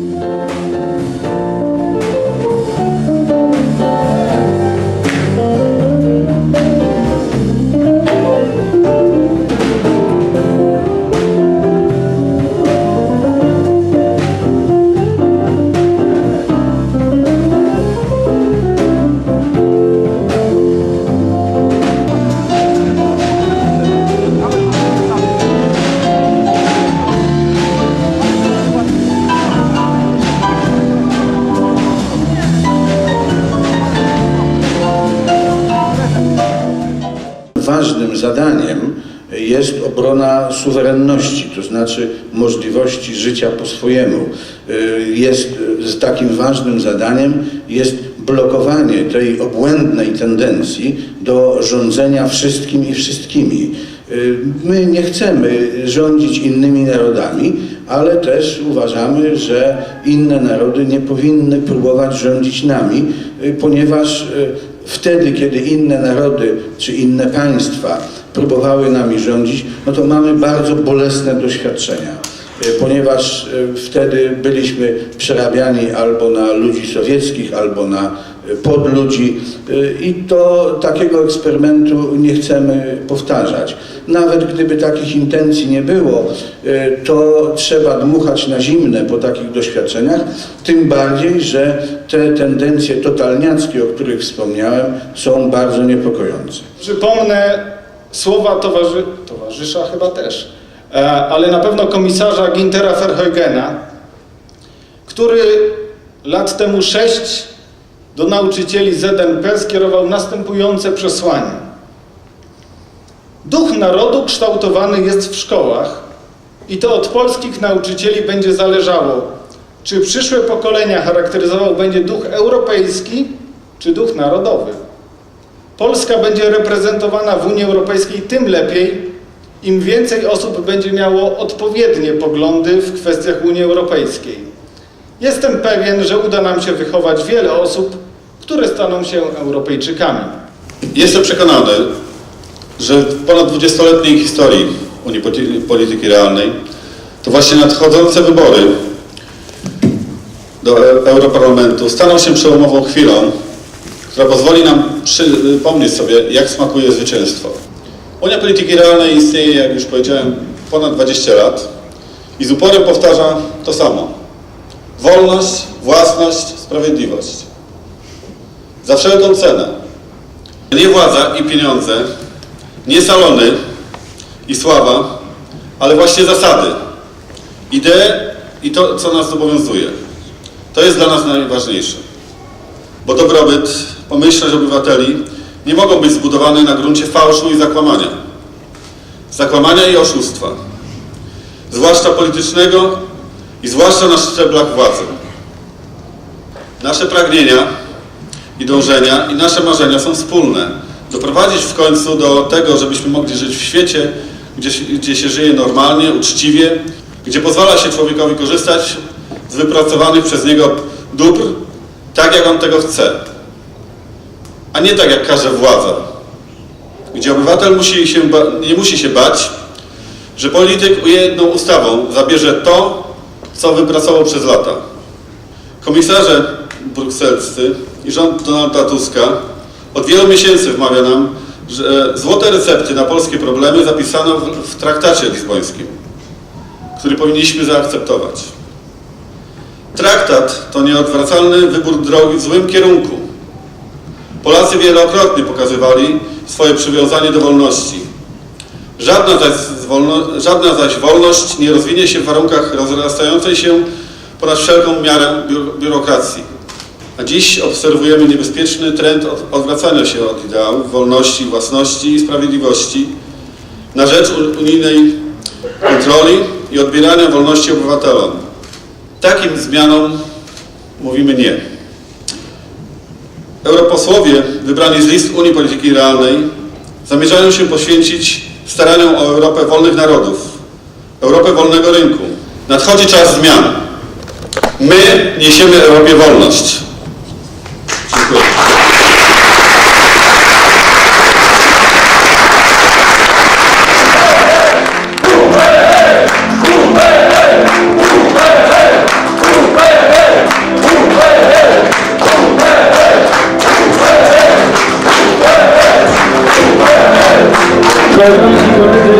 Ważnym zadaniem jest obrona suwerenności, to znaczy możliwości życia po swojemu. Y, Jest y, takim ważnym zadaniem jest blokowanie tej obłędnej tendencji do rządzenia wszystkim i wszystkimi. Y, My nie chcemy rządzić innymi narodami, ale też uważamy, że inne narody nie powinny próbować rządzić nami, y, ponieważ wtedy, kiedy inne narody czy inne państwa próbowały nami rządzić, no to mamy bardzo bolesne doświadczenia, y, ponieważ y, wtedy byliśmy przerabiani albo na ludzi sowieckich, albo na y, podludzi y, i to takiego eksperymentu nie chcemy powtarzać. Nawet gdyby takich intencji nie było, y, to trzeba dmuchać na zimne po takich doświadczeniach, tym bardziej, że te tendencje totalniackie, o których wspomniałem, są bardzo niepokojące. Przypomnę słowa towarzy, towarzysza chyba też, e, ale na pewno komisarza Gintera Verheugena, który lat temu sześć do nauczycieli ZNP skierował następujące przesłanie. Duch narodu kształtowany jest w szkołach i to od polskich nauczycieli będzie zależało, czy przyszłe pokolenia charakteryzował będzie duch europejski czy duch narodowy. Polska będzie reprezentowana w Unii Europejskiej tym lepiej, im więcej osób będzie miało odpowiednie poglądy w kwestiach Unii Europejskiej. Jestem pewien, że uda nam się wychować wiele osób, które staną się Europejczykami. Jestem przekonany, że w ponad 20-letniej historii Unii Poli- Polityki Realnej to właśnie nadchodzące wybory do E- Europarlamentu staną się przełomową chwilą, która pozwoli nam przypomnieć sobie, jak smakuje zwycięstwo. Unia Polityki Realnej istnieje, jak już powiedziałem, ponad 20 lat i z uporem powtarza to samo. Wolność, własność, sprawiedliwość. Za wszelką cenę. Nie władza i pieniądze, nie salony i sława, ale właśnie zasady, idee i to, co nas zobowiązuje. To jest dla nas najważniejsze. Bo dobrobyt, pomyślność obywateli nie mogą być zbudowane na gruncie fałszu i zakłamania. Zakłamania i oszustwa. Zwłaszcza politycznego i zwłaszcza na szczeblach władzy. Nasze pragnienia dążenia i nasze marzenia są wspólne. Doprowadzić w końcu do tego, żebyśmy mogli żyć w świecie, gdzie, gdzie się żyje normalnie, uczciwie, gdzie pozwala się człowiekowi korzystać z wypracowanych przez niego dóbr, tak jak on tego chce, a nie tak jak każe władza. Gdzie obywatel musi się nie musi się bać, że polityk jedną ustawą zabierze to, co wypracował przez lata. Komisarze brukselscy i rząd Donalda Tuska od wielu miesięcy wmawia nam, że złote recepty na polskie problemy zapisano w, w traktacie lizbońskim, który powinniśmy zaakceptować. Traktat to nieodwracalny wybór drogi w złym kierunku. Polacy wielokrotnie pokazywali swoje przywiązanie do wolności. Żadna zaś, wolno, żadna zaś wolność nie rozwinie się w warunkach rozrastającej się ponad wszelką miarę biuro- biurokracji. A dziś obserwujemy niebezpieczny trend od, odwracania się od ideałów wolności, własności i sprawiedliwości na rzecz un- unijnej kontroli i odbierania wolności obywatelom. Takim zmianom mówimy nie. Europosłowie wybrani z list Unii Polityki Realnej zamierzają się poświęcić staraniom o Europę wolnych narodów, Europę wolnego rynku. Nadchodzi czas zmian. My niesiemy Europie wolność. Amém.